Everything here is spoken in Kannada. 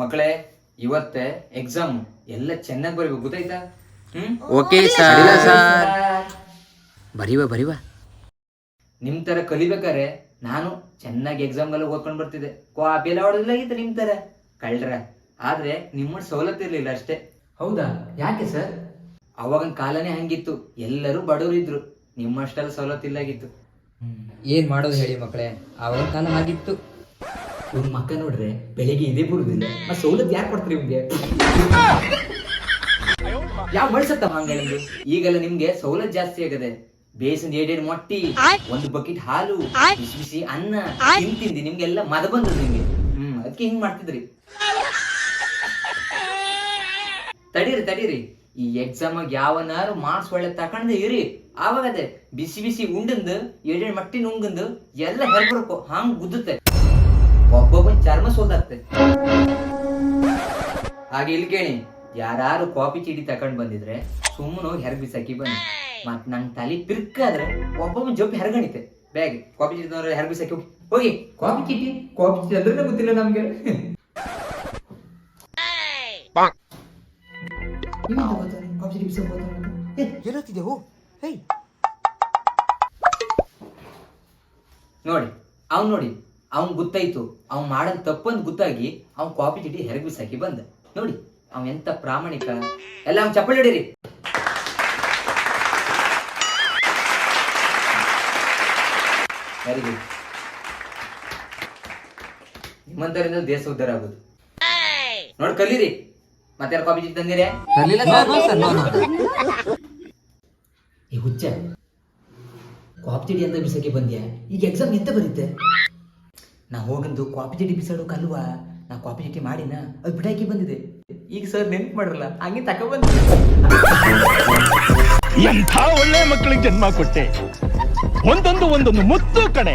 ಮಕ್ಕಳೇ ಇವತ್ತೆ ಎಕ್ಸಾಮ್ ಎಲ್ಲ ಚೆನ್ನಾಗಿ ಬರೀಬೇಕು. ಗೊತ್ತಾಯ್ತಾ? ಹ್ಮ್? ಓಕೆ ಸರ್ ಬರೀವ ಬರೀವ. ನಿಮ್ ತರ ಕಲಿಬೇಕಾರೆ ನಾನು ಚೆನ್ನಾಗಿ ಎಕ್ಸಾಮ್ ಎಲ್ಲ ಓದ್ಕೊಂಡು ಬರ್ತಿದ್ದೆ. ಕಾಪಿ ಎಲ್ಲ ಹೊಡೆದಿಲ್ಲಾಗಿತ್ತು ನಿಮ್ ತರ. ಕಳ್ರ ಆದ್ರೆ ನಿಮ್ಮ ಸವಲತ್ತು ಇರ್ಲಿಲ್ಲ ಅಷ್ಟೇ. ಹೌದಾ? ಯಾಕೆ ಸರ್ ಅವಾಗ ಕಾಲನೇ ಹಂಗಿತ್ತು. ಎಲ್ಲರೂ ಬಡವರು ಇದ್ರು. ನಿಮ್ಮಷ್ಟೆಲ್ಲ ಸವಲತ್ತು ಇಲ್ಲಾಗಿತ್ತು. ಏನ್ ಮಾಡೋದು ಹೇಳಿ ಮಕ್ಕಳೇ? ಅವಾಗ ಕಾಲ ಆಗಿತ್ತು ಇವ್ರ ಮಕ್ಕ ನೋಡ್ರೆ ಬೆಳಿಗ್ಗೆ ಇದೇ ಬರುದಿಲ್ಲ ಮತ್ತೆ ಸೌಲತ್ ಯಾರು ಕೊಡ್ತಾರೆ ನಿಮ್ಗೆ ಯಾವ ಬಳಸತ್ತ ಹಂಗಳಿಂದು ಈಗೆಲ್ಲ ನಿಮ್ಗೆ ಸೌಲತ್ ಜಾಸ್ತಿ ಆಗದೆ ಬೇಸನ್ ಏಡೇಡ್ ಮೊಟ್ಟಿ, ಒಂದು ಬಕೆಟ್ ಹಾಲು, ಬಿಸಿ ಬಿಸಿ ಅನ್ನ ತಿಂತಿಂದಿ ನಿಮ್ಗೆಲ್ಲ ಮದ ಬಂದದ ನಿಮ್ಗೆ. ಹ್ಮ್ ಅದಕ್ಕೆ ಹಿಂಗ್ ಮಾಡ್ತಿದ್ರಿ. ತಡೀರಿ ತಡೀರಿ. ಈ ಎಕ್ಸಾಮ್ ಯಾವನಾರು ಮಾರ್ಕ್ಸ್ ಒಳ್ಳೆ ತಕೊಂಡ್ ಇರಿ. ಆವಾಗದೆ ಬಿಸಿ ಬಿಸಿ ಉಂಡಂದು ಏಡೇಡ್ ಮಟ್ಟಿ ನುಂಗಂದು ಎಲ್ಲ ಹೆರ್ಬರ್ಕು, ಹಂಗ್ ಗುದ್ದುತ್ತೆ. ಒಬ್ಬೊಬ್ಬ ಚರ್ಮ ಸೋದಾಗ್ತದೆ ಹಾಗೆ ಇಲ್ಲಿ ಕೇಳಿ ಯಾರು ಕಾಪಿ ಚೀಟಿ ತಕೊಂಡ್ ಬಂದಿದ್ರೆ ಸುಮ್ಮನೆ ಹೋಗಿ ಹೆರಗ್ ಬಿಸಾಕಿ ಬನ್ನಿ. ಮತ್ ನಂಗ್ ತಲೆ ಪಿರ್ಕಾದ್ರೆ ಒಬ್ಬೊಬ್ಬನ ಜೊಪ್ ಹೆರಗಣಿತೆ. ಬ್ಯಾಗ್ ಕಾಪಿ ಚೀಟಿ ಹೆರಗ್ ಬಿಸಾಕಿ ಹೋಗಿ. ಹೋಗಿ ಕಾಪಿ ಚೀಟಿ ಕಾಪಿ ಚೀಟಿ ಅಂದ್ರೆ ಗೊತ್ತಿಲ್ಲ ನಮ್ಗೆ. ನೋಡಿ ಅವ್ನ್ ನೋಡಿ ಅವ್ನ್ ಗೊತ್ತಾಯ್ತು. ಅವ್ನ್ ಮಾಡಲ್ ತಪ್ಪಂದ್ ಗೊತ್ತಾಗಿ ಅವ್ನ್ ಕಾಪಿ ಚೀಟಿ ಹೆರಗ್ ಬಿಸಾಕಿ ಬಂದ. ನೋಡಿ ಅವ್ ಎಂತ ಪ್ರಾಮಾಣಿಕ. ಎಲ್ಲ ಅವ್ನ್ ಚಪ್ಪಲಿ ಹೊಡೀರಿ. ವೆರಿ ಗುಡ್ ನಿಮ್ಮಂತರಿಂದ ದೇಶ ಉದ್ಧಾರ ಆಗುದು. ನೋಡಿ ಕಲೀರಿ. ಮತ್ತೆ ಕಾಪಿ ಚೀಟಿ ತಂದಿರಿ? ಈ ಹುಚ್ಚ ಕಾಪಿ ಚೀಟಿ ಅಂತ ಬಿಸಾಕಿ ಬಂದ್ಯಾ? ಈಗ ಎಕ್ಸಾಮ್ ಎಂತ ಬರುತ್ತೆ ನಾ ಹೋಗಂದು ಕಾಪಿ ಚೀಟಿ ಬಿಸಾಡೋಕಲ್ವ ನಾ ಕಾಪಿ ಚೀಟಿ ಮಾಡಿನ, ಅದು ಬಿಡಾಕಿ ಬಂದಿದೆ. ಈಗ ಸರ್ ನೆನ್ಪು ಮಾಡ್ರಲ್ಲ, ಹಂಗೆ ತಗೊಬಂದ ಎಂಥ ಒಳ್ಳೆ ಮಕ್ಕಳಿಗೆ ಜನ್ಮ ಕೊಟ್ಟೆ? ಒಂದೊಂದು ಒಂದೊಂದು ಮುತ್ತು ಕಣೆ